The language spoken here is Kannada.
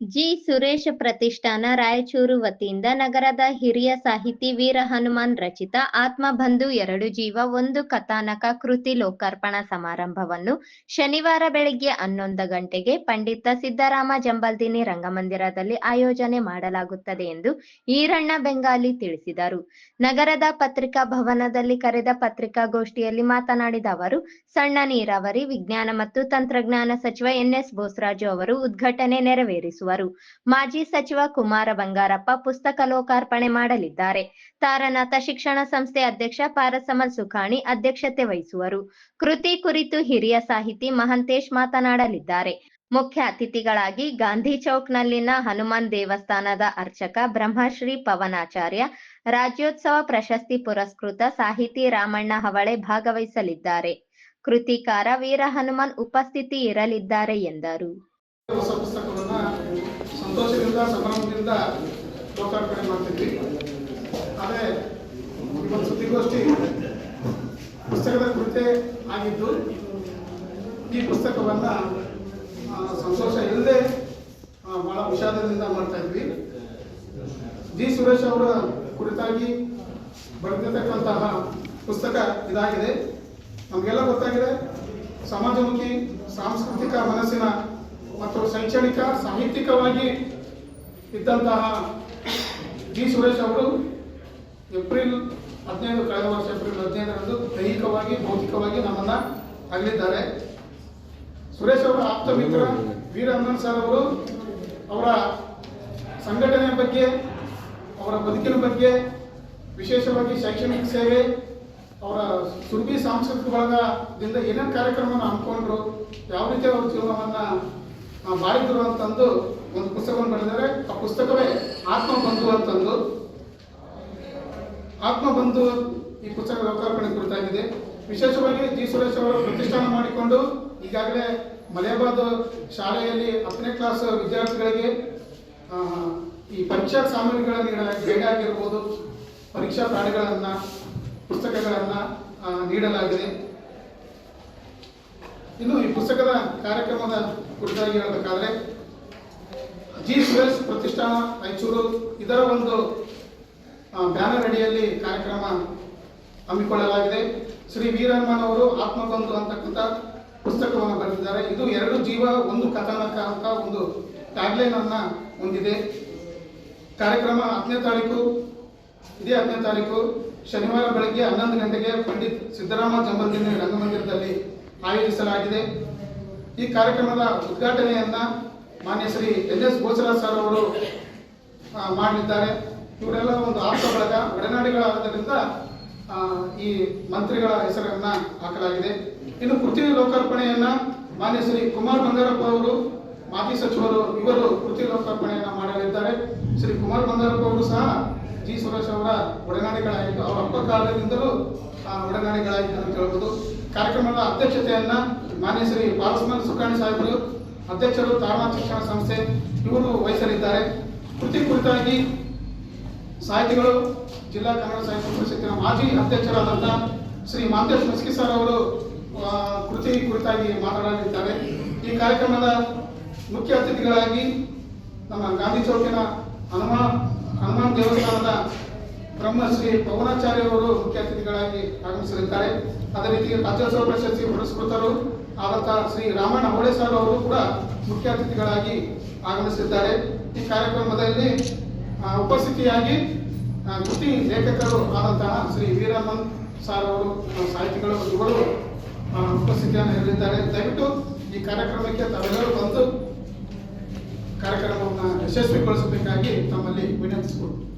ಜಿ. ಸುರೇಶ ಪ್ರತಿಷ್ಠಾನ ರಾಯಚೂರು ವತಿಯಿಂದ ನಗರದ ಹಿರಿಯ ಸಾಹಿತಿ ವೀರ ಹನುಮಾನ್ ರಚಿತ ಆತ್ಮಬಂಧು ಎರಡು ಜೀವ ಒಂದು ಕಥಾನಕ ಕೃತಿ ಲೋಕಾರ್ಪಣಾ ಸಮಾರಂಭವನ್ನು ಶನಿವಾರ ಬೆಳಗ್ಗೆ ಹನ್ನೊಂದು ಗಂಟೆಗೆ ಪಂಡಿತ ಸಿದ್ದರಾಮ ಜಂಬಲ್ದಿನಿ ರಂಗಮಂದಿರದಲ್ಲಿ ಆಯೋಜನೆ ಮಾಡಲಾಗುತ್ತದೆ ಎಂದು ಈರಣ್ಣ ಬೆಂಗಾಲಿ ತಿಳಿಸಿದರು. ನಗರದ ಪತ್ರಿಕಾ ಭವನದಲ್ಲಿ ಕರೆದ ಪತ್ರಿಕಾಗೋಷ್ಠಿಯಲ್ಲಿ ಮಾತನಾಡಿದ ಅವರು, ಸಣ್ಣ ನೀರಾವರಿ, ವಿಜ್ಞಾನ ಮತ್ತು ತಂತ್ರಜ್ಞಾನ ಸಚಿವ ಎನ್ಎಸ್ ಬೋಸರಾಜು ಅವರು ಉದ್ಘಾಟನೆ ನೆರವೇರಿಸುವರು ಮಾಜಿ ಸಚಿವ ಕುಮಾರ ಬಂಗಾರಪ್ಪ ಪುಸ್ತಕ ಲೋಕಾರ್ಪಣೆ ಮಾಡಲಿದ್ದಾರೆ. ತಾರನಾಥ ಶಿಕ್ಷಣ ಸಂಸ್ಥೆ ಅಧ್ಯಕ್ಷ ಪಾರಸಮಲ್ ಸುಖಾಣಿ ಅಧ್ಯಕ್ಷತೆ ವಹಿಸುವರು. ಕೃತಿ ಕುರಿತು ಹಿರಿಯ ಸಾಹಿತಿ ಮಹಂತೇಶ್ ಮಾತನಾಡಲಿದ್ದಾರೆ. ಮುಖ್ಯ ಅತಿಥಿಗಳಾಗಿ ಗಾಂಧಿ ಚೌಕ್ನಲ್ಲಿನ ಹನುಮಾನ್ ದೇವಸ್ಥಾನದ ಅರ್ಚಕ ಬ್ರಹ್ಮಶ್ರೀ ಪವನಾಚಾರ್ಯ, ರಾಜ್ಯೋತ್ಸವ ಪ್ರಶಸ್ತಿ ಪುರಸ್ಕೃತ ಸಾಹಿತಿ ರಾಮಣ್ಣ ಹವಳೆ ಭಾಗವಹಿಸಲಿದ್ದಾರೆ. ಕೃತಿಕಾರ ವೀರ ಹನುಮಾನ್ ಉಪಸ್ಥಿತಿ ಇರಲಿದ್ದಾರೆ ಎಂದರು. ಸಂತೋಷದಿಂದ ಸಂಭ್ರಮದಿಂದ ಲೋಕಾರ್ಪಣೆ ಮಾಡ್ತಿದ್ವಿ. ಆದರೆ ಇವತ್ತು ಸುದ್ದಿಗೋಷ್ಠಿ ಪುಸ್ತಕದ ಕುರಿತೇ ಆಗಿದ್ದು, ಈ ಪುಸ್ತಕವನ್ನು ಸಂತೋಷ ಇಲ್ಲದೆ ಬಹಳ ವಿಷಾದದಿಂದ ಮಾಡ್ತಾ ಇದ್ವಿ. ಜಿ ಸುರೇಶ್ ಅವರ ಕುರಿತಾಗಿ ಬರೆದಿರ್ತಕ್ಕಂತಹ ಪುಸ್ತಕ ಇದಾಗಿದೆ. ನಮಗೆಲ್ಲ ಗೊತ್ತಾಗಿದೆ, ಸಮಾಜಮುಖಿ, ಸಾಂಸ್ಕೃತಿಕ ಮನಸ್ಸಿನ ಮತ್ತು ಶೈಕ್ಷಣಿಕ, ಸಾಹಿತ್ಯಿಕವಾಗಿ ಇದ್ದಂತಹ ಜಿ ಸುರೇಶ್ ಅವರು ಏಪ್ರಿಲ್ ಹದಿನೈದು, ಕಳೆದ ವರ್ಷ ಏಪ್ರಿಲ್ ಹದಿನೈದರಂದು ದೈಹಿಕವಾಗಿ ಭೌತಿಕವಾಗಿ ನಮ್ಮನ್ನ ಅಗಲಿದ್ದಾರೆ ಸುರೇಶ್ ಅವರ ಆಪ್ತ ಮಿತ್ರ ವೀರ ಹನುಮನ್ ಸರ್ ಅವರು ಅವರ ಸಂಘಟನೆ ಬಗ್ಗೆ, ಅವರ ಬದುಕಿನ ಬಗ್ಗೆ, ವಿಶೇಷವಾಗಿ ಶೈಕ್ಷಣಿಕ ಸೇವೆ, ಅವರ ಸುರ್ಬಿ ಸಾಂಸ್ಕೃತಿಕ ಬಳಗದಿಂದ ಏನೇನು ಕಾರ್ಯಕ್ರಮವನ್ನು ಹಮ್ಮಿಕೊಂಡ್ರು, ಯಾವ ರೀತಿ ಅವರ ಜೀವನವನ್ನ ಮಾಡಿದ್ರು ಅಂತಂದು ಒಂದು ಪುಸ್ತಕವನ್ನು ಬರೆದಿದ್ದಾರೆ. ಆ ಪುಸ್ತಕವೇ ಆತ್ಮ ಬಂಧು ಅಂತಂದು. ಆತ್ಮಬಂಧು ಈ ಪುಸ್ತಕ ಲೋಕಾರ್ಪಣೆ ಕುರಿತಾಗಿದೆ ವಿಶೇಷವಾಗಿ ಜಿ ಸುರೇಶ್ ಅವರು ಪ್ರತಿಷ್ಠಾನ ಮಾಡಿಕೊಂಡು ಈಗಾಗಲೇ ಮಲೆಬಾದ್ ಶಾಲೆಯಲ್ಲಿ ಹತ್ತನೇ ಕ್ಲಾಸ್ ವಿದ್ಯಾರ್ಥಿಗಳಿಗೆ ಈ ಪರೀಕ್ಷಾ ಸಾಮಗ್ರಿಗಳನ್ನು ನೀಡಲಾಗಿದೆ ಪರೀಕ್ಷಾ ಪ್ರಾಣಿಗಳನ್ನು ಪುಸ್ತಕಗಳನ್ನು ನೀಡಲಾಗಿದೆ. ಇನ್ನು ಈ ಪುಸ್ತಕದ ಕಾರ್ಯಕ್ರಮದ ಕುರಿತಾಗಿ ಹೇಳಬೇಕಾದ್ರೆ ಜಿ ಸ್ವೆಲ್ಸ್ ಪ್ರತಿಷ್ಠಾನ ರಾಯಚೂರು ಇದರ ಒಂದು ಬ್ಯಾನರ್ ಅಡಿಯಲ್ಲಿ ಕಾರ್ಯಕ್ರಮ ಹಮ್ಮಿಕೊಳ್ಳಲಾಗಿದೆ. ಶ್ರೀ ವೀರಮ್ಮನವರು ಆತ್ಮಬಂಧು ಅಂತಕ್ಕಂಥ ಪುಸ್ತಕವನ್ನು ಬರೆದಿದ್ದಾರೆ. ಇದು ಎರಡು ಜೀವ, ಒಂದು ಕಥಾನಕ ಅಂತ ಒಂದು ಟ್ಯಾಗ್ಲೈನ್ ಅನ್ನ ಹೊಂದಿದೆ. ಕಾರ್ಯಕ್ರಮ ಹತ್ತನೇ ತಾರೀಕು, ಇದೇ ಹತ್ತನೇ ತಾರೀಕು, ಶನಿವಾರ ಬೆಳಗ್ಗೆ ಹನ್ನೊಂದು ಗಂಟೆಗೆ ಪಂಡಿತ್ ಸಿದ್ದರಾಮ ಜಂಬಲ್ದಿನಿ ರಂಗಮಂದಿರದಲ್ಲಿ ಆಯೋಜಿಸಲಾಗಿದೆ. ಈ ಕಾರ್ಯಕ್ರಮದ ಉದ್ಘಾಟನೆಯನ್ನ ಮಾನ್ಯ Shri N S Gochara sir ಅವರು ಮಾಡಲಿದ್ದಾರೆ ಇವರೆಲ್ಲ ಒಂದು ಆಪ್ತ ಬಳಗ ಒಡನಾಡಿಗಳಾದ್ದರಿಂದ ಈ ಮಂತ್ರಿಗಳ ಹೆಸರನ್ನ ಹಾಕಲಾಗಿದೆ. ಇನ್ನು ಕೃತಿ ಲೋಕಾರ್ಪಣೆಯನ್ನ ಮಾನ್ಯ ಶ್ರೀ ಕುಮಾರ್ ಬಂಗಾರಪ್ಪ ಅವರು, ಮಾಜಿ ಸಚಿವರು ಇವರು ಕೃತಿ ಲೋಕಾರ್ಪಣೆಯನ್ನ ಮಾಡಲಿದ್ದಾರೆ. ಶ್ರೀ ಕುಮಾರ್ ಬಂಗಾರಪ್ಪ ಅವರು ಸಹ ಜಿ ಸುರೇಶ್ ಅವರ ಒಡನಾಡಿಗಳಾಗಿದ್ದು ಅವರ ಅಪ್ಪ ಕಾಲದಿಂದಲೂ ಆ, ಒಡನಾಡಿಗಳಾಗಿದ್ದು ಅಂತ ಹೇಳ್ಬೋದು ಕಾರ್ಯಕ್ರಮದ ಅಧ್ಯಕ್ಷತೆಯನ್ನ ಮಾನ್ಯ ಶ್ರೀ ಬಾಲಸುಮನ್ ಸುಖಾಣಿ ಸಾಹೇಬರು ಅಧ್ಯಕ್ಷರು ತಾರನಾಥ ಶಿಕ್ಷಣ ಸಂಸ್ಥೆ ಇವರು ವಹಿಸಲಿದ್ದಾರೆ. ಕೃತಿ ಕುರಿತಾಗಿ ಸಾಹಿತಿಗಳು ಜಿಲ್ಲಾ ಕನ್ನಡ ಸಾಹಿತ್ಯ ಪರಿಷತ್ತಿನ ಮಾಜಿ ಅಧ್ಯಕ್ಷರಾದಂಥ ಶ್ರೀ ಮಾಂತೇಶ್ ಮಸ್ಕಿ ಸರ್ ಅವರು ಕೃತಿ ಕುರಿತಾಗಿ ಮಾತನಾಡಲಿದ್ದಾರೆ. ಈ ಕಾರ್ಯಕ್ರಮದ ಮುಖ್ಯ ಅತಿಥಿಗಳಾಗಿ ನಮ್ಮ ಗಾಂಧಿ ಚೌಕಿನ ಹನುಮಾನ್ ಹನುಮಾನ್ ದೇವಸ್ಥಾನದ ಬ್ರಹ್ಮಶ್ರೀ ಪವನಾಚಾರ್ಯ ಅವರು ಮುಖ್ಯ ಅತಿಥಿಗಳಾಗಿ ಆಗಮಿಸಲಿದ್ದಾರೆ. ಅದೇ ರೀತಿ ರಾಜ್ಯೋತ್ಸವ ಪ್ರಶಸ್ತಿ ಪುರಸ್ಕೃತರು ಆದಂತಹ ಶ್ರೀ ರಾಮಣ್ಣ ಹೋಳೇಸಾರ್ ಸರ್ ಅವರು ಕೂಡ ಮುಖ್ಯ ಅತಿಥಿಗಳಾಗಿ ಆಗಮಿಸಿದ್ದಾರೆ. ಈ ಕಾರ್ಯಕ್ರಮದಲ್ಲಿ ಉಪಸ್ಥಿತಿಯಾಗಿ ಕೃತಿ ಲೇಖಕರು ಆದಂತಹ ಶ್ರೀ ವೀರಮನ್ ಸಾರ್ ಅವರು ಸಾಹಿತಿಗಳು ಇವರು ಉಪಸ್ಥಿತಿಯನ್ನು ಹೇಳಿದ್ದಾರೆ ದಯವಿಟ್ಟು ಈ ಕಾರ್ಯಕ್ರಮಕ್ಕೆ ತಾವೆಲ್ಲರೂ ಬಂದು ಕಾರ್ಯಕ್ರಮವನ್ನು ಯಶಸ್ವಿಗೊಳಿಸಬೇಕಾಗಿ ತಮ್ಮಲ್ಲಿ ವಿನಂತಿಸಿಕೊಳ್ತೀನಿ.